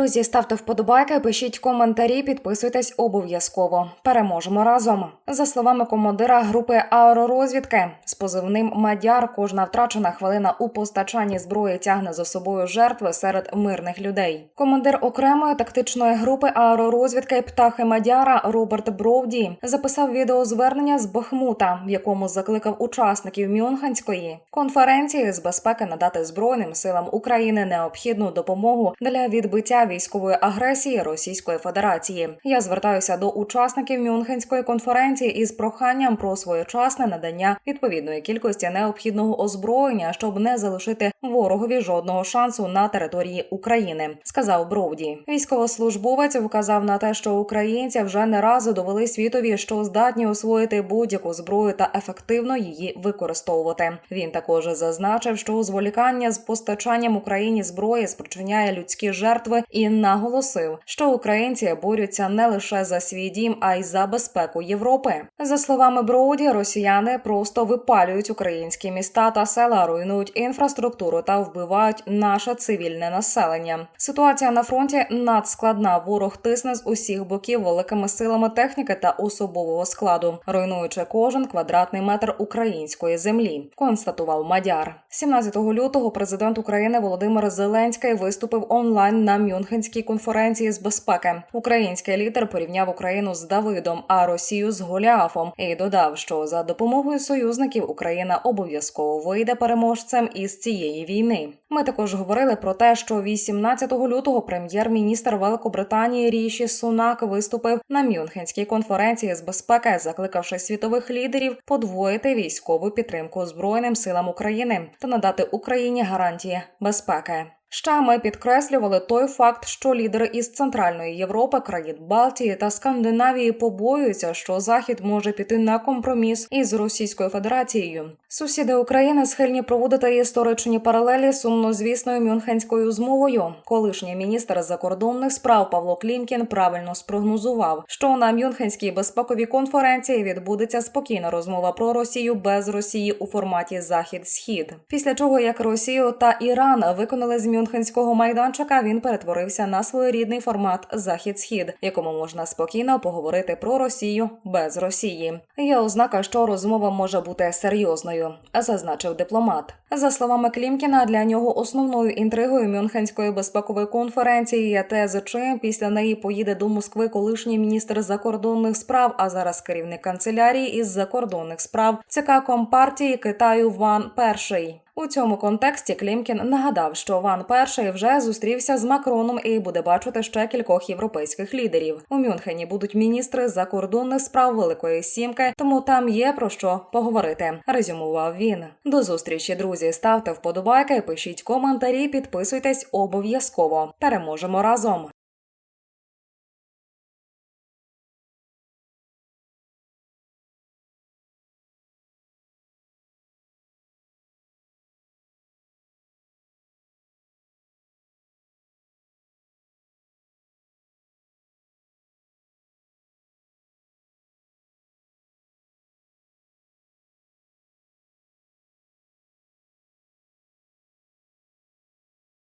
Друзі, ставте вподобайки, пишіть коментарі, підписуйтесь обов'язково. Переможемо разом. За словами командира групи аеророзвідки з позивним Мадяр, кожна втрачена хвилина у постачанні зброї тягне за собою жертви серед мирних людей. Командир окремої тактичної групи аеророзвідки птахи Мадяра Роберт Бровді записав відеозвернення з Бахмута, в якому закликав учасників Мюнхенської конференції з безпеки надати збройним силам України необхідну допомогу для відбиття військової агресії Російської Федерації. Я звертаюся до учасників Мюнхенської конференції із проханням про своєчасне надання відповідної кількості необхідного озброєння, щоб не залишити ворогові жодного шансу на території України, сказав Бровді. Військовослужбовець вказав на те, що українці вже не разу довели світові, що здатні освоїти будь-яку зброю та ефективно її використовувати. Він також зазначив, що зволікання з постачанням Україні зброї спричиняє людські жертви і наголосив, що українці борються не лише за свій дім, а й за безпеку Європи. За словами Броуді, росіяни просто випалюють українські міста та села, руйнують інфраструктуру та вбивають наше цивільне населення. Ситуація на фронті надскладна. Ворог тисне з усіх боків великими силами техніки та особового складу, руйнуючи кожен квадратний метр української землі. Констатував Мадяр. 17 лютого президент України Володимир Зеленський виступив онлайн на Мюнхенській конференції з безпеки. Український лідер порівняв Україну з Давидом, а Росію з Голіафом і додав, що за допомогою союзників Україна обов'язково вийде переможцем із цієї війни. Ми також говорили про те, що 18 лютого прем'єр-міністр Великобританії Ріші Сунак виступив на Мюнхенській конференції з безпеки, закликавши світових лідерів подвоїти військову підтримку збройним силам України та надати Україні гарантії безпеки. Ще ми підкреслювали той факт, що лідери із Центральної Європи, країн Балтії та Скандинавії побоюються, що Захід може піти на компроміс із Російською Федерацією. Сусіди України схильні проводити історичні паралелі сумнозвісною мюнхенською змовою. Колишній міністр закордонних справ Павло Клімкін правильно спрогнозував, що на Мюнхенській безпековій конференції відбудеться спокійна розмова про Росію без Росії у форматі Захід-Схід. Після чого як Росію та Іран виконали з Мюнхенського майданчика, він перетворився на своєрідний формат Захід-Схід, якому можна спокійно поговорити про Росію без Росії. Є ознака, що розмова може бути серйозною, зазначив дипломат. За словами Клімкіна, для нього основною інтригою Мюнхенської безпекової конференції є те, з чим після неї поїде до Москви колишній міністр закордонних справ, а зараз керівник канцелярії із закордонних справ ЦК Компартії Китаю Ван Перший. У цьому контексті Клімкін нагадав, що Ван Перший вже зустрівся з Макроном і буде бачити ще кількох європейських лідерів. У Мюнхені будуть міністри закордонних справ Великої Сімки, тому там є про що поговорити. Резюмував він. До зустрічі, друзі. Ставте вподобайки, пишіть коментарі, підписуйтесь обов'язково. Переможемо разом.